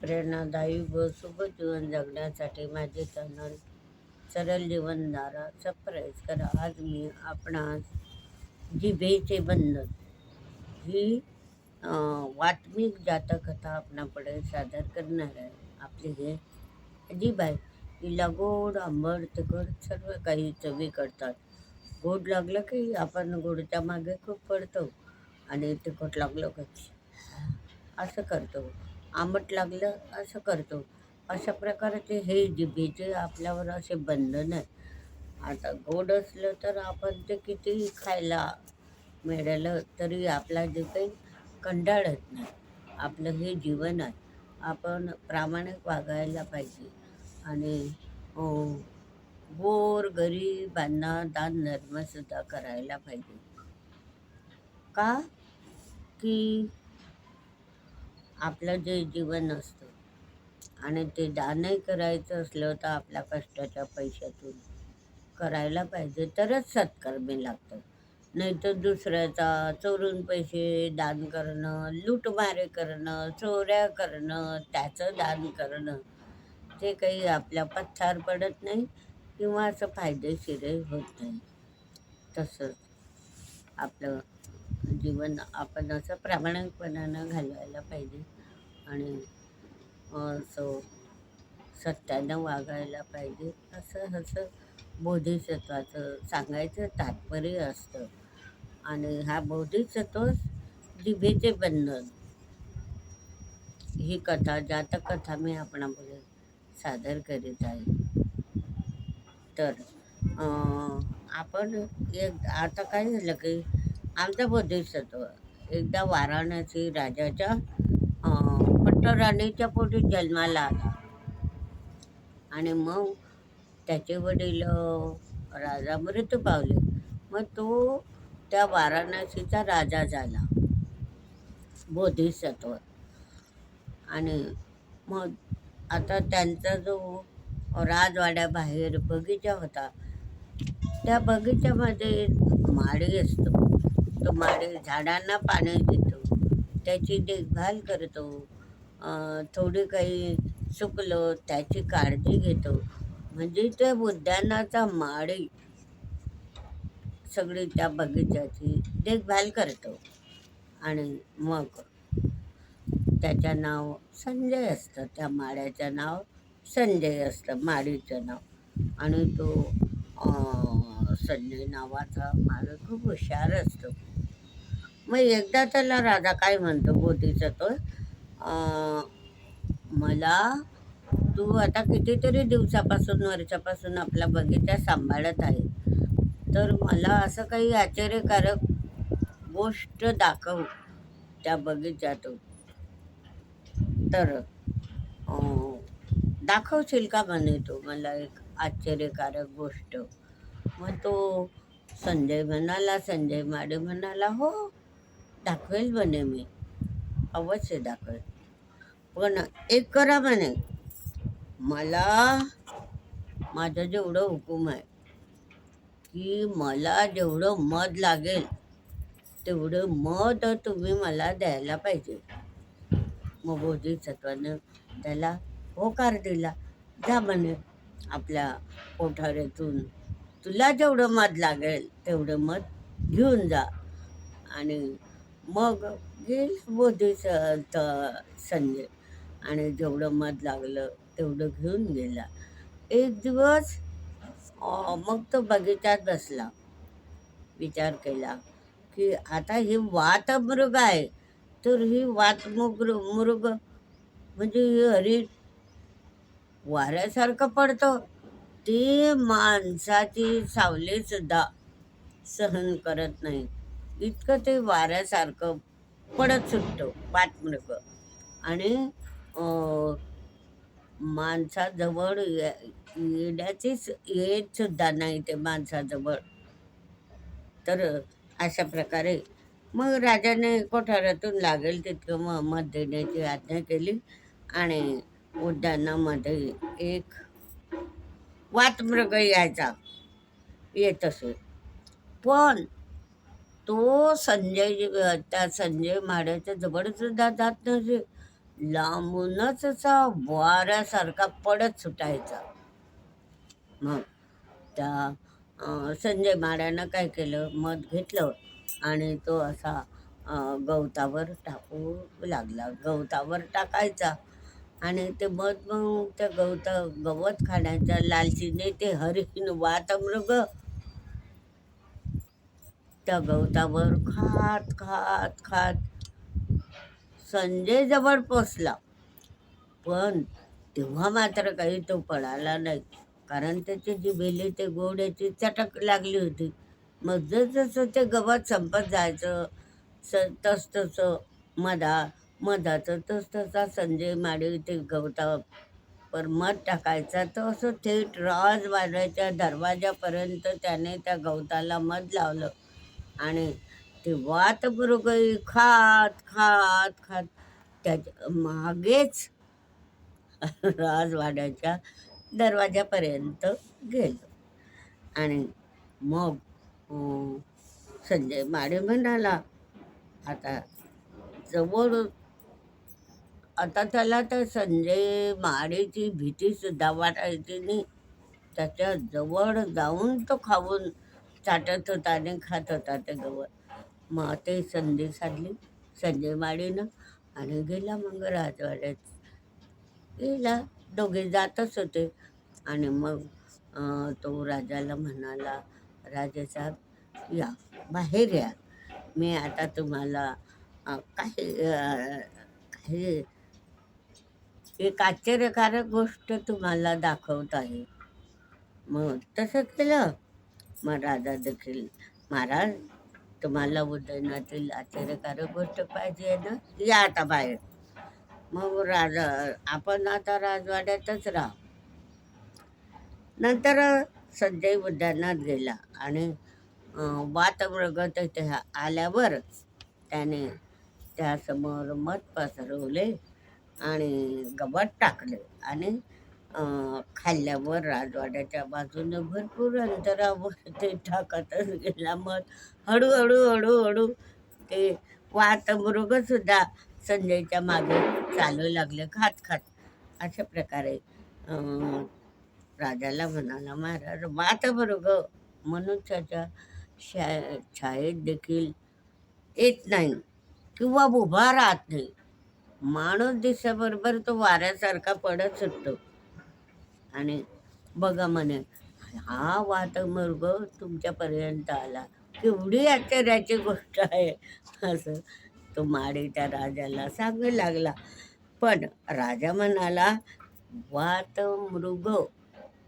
प्रेरणादायी व शुभ जीवन जगण्यासाठी माझे चॅनल सरळ जीवनधारा सबस्क्राईब करा. आज मी आपणास जिभेचे बंधन ही वात्मिक जातकथा आपणापुढे सादर करणार आहे. आपली हे जीभ आहे. हिला गोड आंबट तिखट सर्व काही चवी करतात गोड लागलं की आपण गोडच्या मागे खूप पडतो आणि तिखट लागलं की असं करतो. आंबट लागलं असं करतो. अशा प्रकारचे हे जिभेचे आपल्यावर असे बंधन आहे. आता गोड असलं तर आपण ते कितीही खायला मिळालं तरी आपला जे काही कंटाळत नाही. आपलं हे जीवन आहे. आपण प्रामाणिक वागायला पाहिजे. आणि हो, गोर गरीबांना दान धर्मसुद्धा करायला पाहिजे. का? की आपलं जे जीवन असतं. आणि ते दानही करायचं असलं तर आपल्या कष्टाच्या पैशातून करायला पाहिजे. तरच सत्कर्मी लागतं. नाही तर दुसऱ्याचा चोरून पैसे दान करणं लूटमारे करणं चोऱ्या करणं त्याचं दान करणं ते काही आपल्या पथ्यावर पडत नाही किंवा असं फायदेशीरही होत नाही. तसंच आपलं जीवन आपण असं प्रामाणिकपणानं घालवायला पाहिजे. आणि असं सत्यानं वागायला पाहिजे. असं असं बोधिसत्वाचं सांगायचं तात्पर्य असतं. आणि हा बोधिसत्व जिभेचे बंधन. ही कथा जातक कथा मी आपणापुढे सादर करीत आहे. तर आपण एक आता काय झालं की आमचं बोधिसत्व एकदा वाराणसी राजाच्या डॉक्टर राणीच्या पोटी जन्माला आला. आणि मग त्याचे वडील राजा मृत्यू पावले. मग तो त्या वाराणसीचा राजा झाला. बोधिसत्व. आणि मग आता त्यांचा जो राजवाड्याबाहेर बगीचा होता त्या बगीच्यामध्ये माळी असतो. तो माळी झाडांना पाणी देतो. त्याची देखभाल करतो. थोडी काही सुकलं त्याची काळजी घेतो. म्हणजे ते उद्यानाचा माळी सगळी त्या बगीचाची देखभाल करतो. आणि मग त्याचं नाव संजय असतं. त्या माळ्याचं नाव संजय असतं माळीचं नाव. आणि तो संजय नावाचा माळ खूप हुशार असतो. मग एकदा त्याला राजा काय म्हणतो गोदीचा तो मला तू आता कितीतरी दिवसापासून वर्षापासून आपला बगीचा सांभाळत आहे. तर मला असं काही आश्चर्यकारक गोष्ट दाखव त्या बगीच्यातून तर दाखवशील का म्हणे तो? मला एक आश्चर्यकारक गोष्ट. मग तो संजय म्हणाला संजय माडे म्हणाला हो दाखवेल म्हणे मी. अवश्य दाखवेल. पण एक करा म्हणे. मला माझं जेवढं हुकूम आहे की मला जेवढं मध लागेल तेवढं मध तुम्ही मला द्यायला पाहिजे. मग बोधिसत्वानं त्याला होकार दिला. जा म्हणे आपल्या कोठाऱ्यातून तुला जेवढं मध लागेल तेवढं मध घेऊन जा. आणि मग गेल बोधिस संजय. आणि जेवढं मध लागलं तेवढं घेऊन गेला. एक दिवस मग तो बगीचात बसला. विचार केला की आता ही वात मृग आहे. तर ही वात मृग मृग म्हणजे ही हरी वाऱ्यासारखं पडतं. ते माणसाची सावली सुद्धा सहन करत नाही. इतकं ते वाऱ्यासारखं पडत सुटतो वात मृग. आणि माणसाजवळ ये- येण्याचीच येतसुद्धा नाही ते माणसाजवळ. तर अशा प्रकारे मग राजाने कोठारातून लागेल तितकं म मत देण्याची आज्ञा केली आणि उद्यानामध्ये एक वातमृग यायचा. येत असे. पण तो संजय त्या संजय माड्याच्या जवळ सुद्धा जात नसे. लांबूनच असा वाऱ्यासारखा पडत सुटायचा. मग त्या संजय माड्यानं काय केलं? मध घेतलं आणि तो असा गवतावर टाकू लागला. गवतावर टाकायचा आणि ते मध मग त्या गवता गवत खाण्याच्या लालचीने ते हरिण वातमृग त्या गवतावर खात खात खात संजय जवळ पोचला. पण तेव्हा मात्र काही तो पळाला नाही. कारण त्याची जी बेली ते गोड्याची चटक लागली होती. मग जसं ते गवत संपत जायचं स तस तसं मधा मधाचं तस तसा संजय माडे ते गवतावर मध टाकायचा. तर असं थेट वाजायच्या दरवाजापर्यंत त्याने त्या गवताला मध लावलं आणि ते वात बरोगई खात खात खात. त्याच्या मागेच राजवाड्याच्या दरवाजापर्यंत गेलो. आणि मग संजय माडे म्हणाला आता जवळ आता त्याला तर संजय माडेची भीतीसुद्धा वाटायची नाही. त्याच्याजवळ जाऊन तो खाऊन चाटत होता आणि खात होता ते गवत. मग ते संधी साधली संजय माडीनं आणि गेला मग राजवाड्यात. गेला दोघे जातच होते. आणि मग तो राजाला म्हणाला राजेसाहेब या बाहेर या. मी आता तुम्हाला काही काही एक आश्चर्यकारक गोष्ट तुम्हाला दाखवत आहे. मग तसं केलं. मग राजा देखील महाराज तुम्हाला उदयनातील आश्चर्यकारक गोष्ट पाहिजे ना या आता बाहेर. मग राजा आपण आता राजवाड्यातच राहा. नंतर संजय उद्यानात गेला आणि अं, तिथे आल्यावर त्याने त्यासमोर मध पसरवले आणि गवत टाकले आणि खाल्ल्यावर राजवाड्याच्या बाजूनं भरपूर अंतरावर ते टाकतच गेला. मग हळूहळू हळूहळू ते वातमृगसुद्धा संजयच्या मागे चालू लागले खात खात. अशा प्रकारे राजाला म्हणाला महाराज वातमृग मनुष्याच्या शा छायेत देखील येत नाही किंवा उभा राहत नाही. माणूस दिसाबरोबर तो वाऱ्यासारखा पडत सुटतो. आणि बघा म्हणे हा वातमृग तुमच्यापर्यंत आला. केवढी आश्चर्याची गोष्ट आहे. असं तो माडी त्या राजाला सांगू लागला. पण राजा म्हणाला वातमृग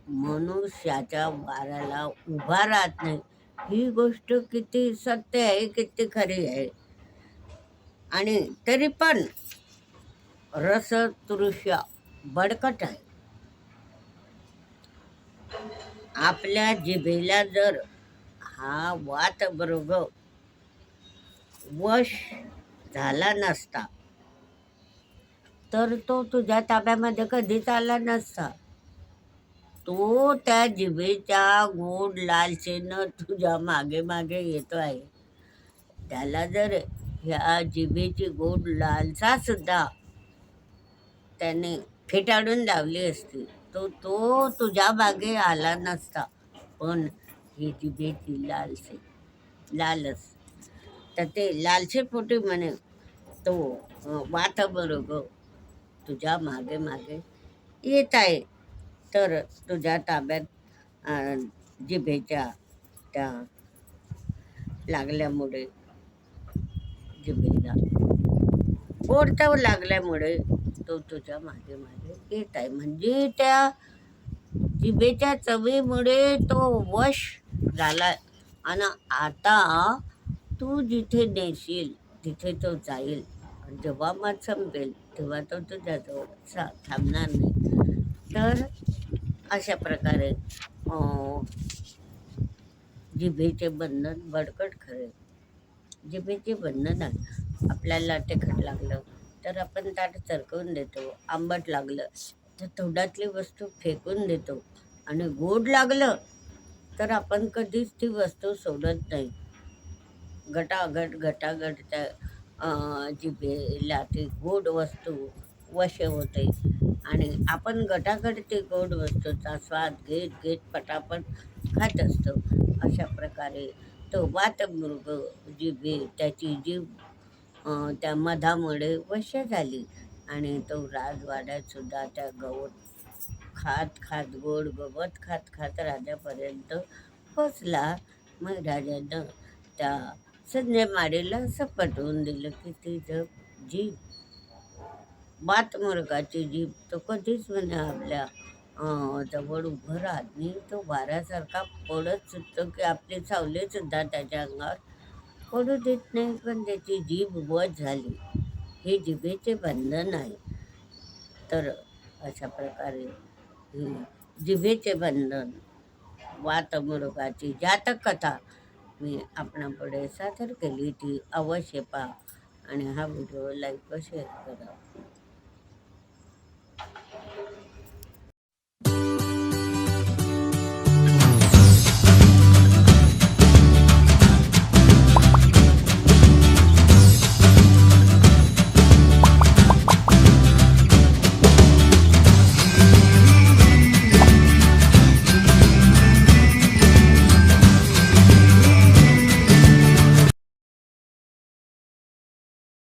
मनुष्याच्या वाऱ्याला उभा राहत नाही. ही गोष्ट किती सत्य आहे किती खरी आहे. आणि तरी पण रसदृश्य बडकट आहे. आपल्या जिभेला जर हा वातमृग वश झाला नसता तर तो तुझ्या ताब्यामध्ये कधीच आला नसता. तो त्या जिभेच्या गोड लालसेनं तुझ्या मागे मागे येतो आहे. त्याला जर ह्या जिभेची गोड लालसा सुद्धा त्याने फेटाळून लावली असती तो तो तुझ्या मागे आला नसता. पण ही जिभेची लालसे लालच तर ते लालसे पोटी म्हणे तो वाथ बरोबर तुझ्या मागे मागे येत आहे. तर तुझ्या ताब्यात जिभेच्या त्या लागल्यामुळे जिभेला ओढताव लागल्यामुळे तो तुझ्या मागे मागे येत आहे. म्हणजे त्या जिभेच्या चवीमुळे तो वश झाला. आणि आता तू जिथे नेशील तिथे तो जाईल. जेव्हा मग संपेल तेव्हा तो तुझ्याजवळ सा थांबणार नाही. तर अशा प्रकारे जिभेचे बंधन बडकट खरे जिभेचे बंधन आहे. आपल्याला तिखट लागलं तर आपण ताट चरकवून देतो आंबट लागलं तर तोंडातली वस्तू फेकून देतो. आणि गोड लागलं तर आपण कधीच ती वस्तू सोडत नाही. गटागट गटागट त्या जिभेला ती गोड वस्तू वश होते. आणि आपण गटागट ते गोड वस्तूचा स्वाद घेत घेत पटापट खात असतो. अशा प्रकारे तो वातमृग जिभे त्याची जीभ त्या मधामुळे वश्य झाली. आणि तो राजवाड्यातसुद्धा त्या गवत खात खात गोड गवत खात खात राजापर्यंत पोचला मग राजानं त्या संजयमाडीला असं पटवून दिलं की ती जग जीभ बातमुर्गाची जीभ तो कधीच म्हणे आपल्या जवळ उभं राहत नाही. तो वाऱ्यासारखा पडत सुटतो की आपले सावलेसुद्धा त्याच्या अंगावर पडू देत नाही पण त्याची जीभ वध झाली. हे जिभेचे बंधन आहे. तर अशा प्रकारे जिभेचे बंधन वातमृगाची जातक कथा मी आपणापुढे सादर केली. ती अवश्य पहा आणि हा व्हिडिओ लाईक व शेअर करा.